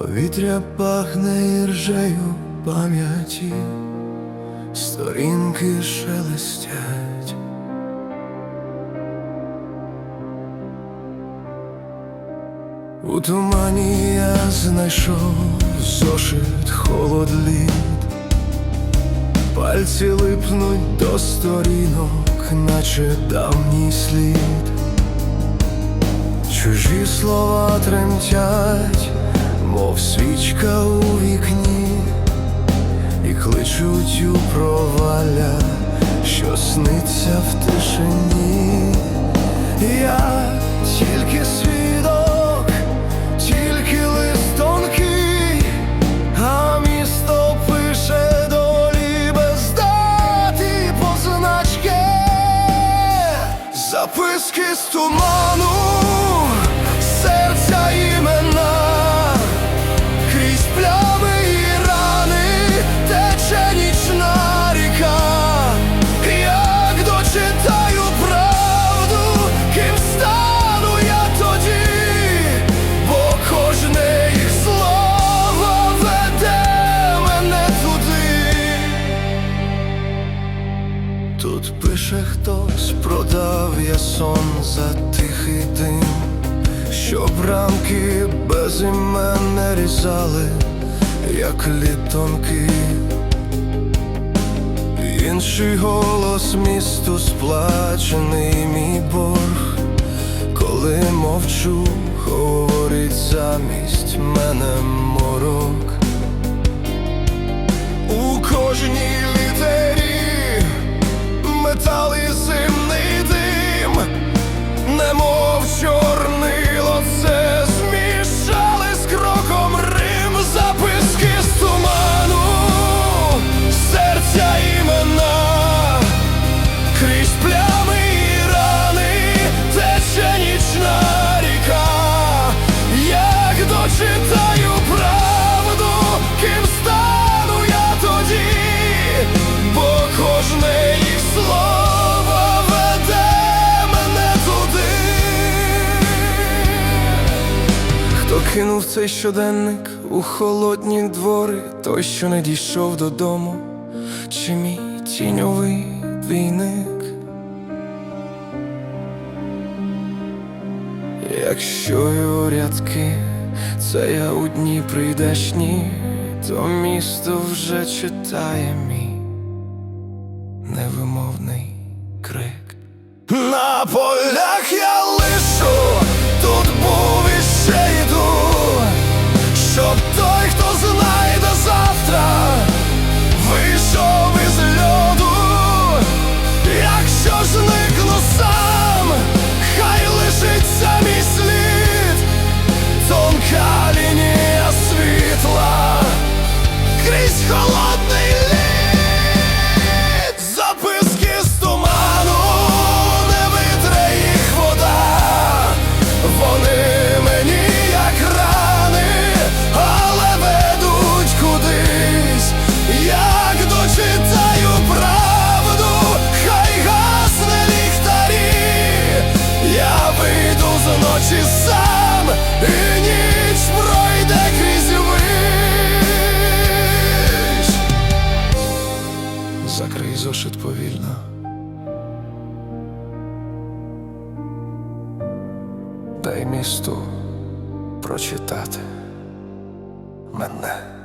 Повітря пахне іржею пам'яті, сторінки шелестять. У тумані я знайшов зошит холод лід, пальці липнуть до сторінок, наче давній слід. Чужі слова тремтять, мов свічка у вікні, і кличуть у проваля, що сниться в тишині. Сон за тихий дим, щоб рамки без імен не різали, як літонки. Інший голос місту сплачений мій борг, коли мовчу, говорить замість мене морок. У кожній кинув цей щоденник у холодні двори, той, що не дійшов додому, чи мій тіньовий двійник? Якщо його рядки, це я у дні прийдешні, то місто вже читає мій невимовний крик. На полях я Дай місту прочитати мене.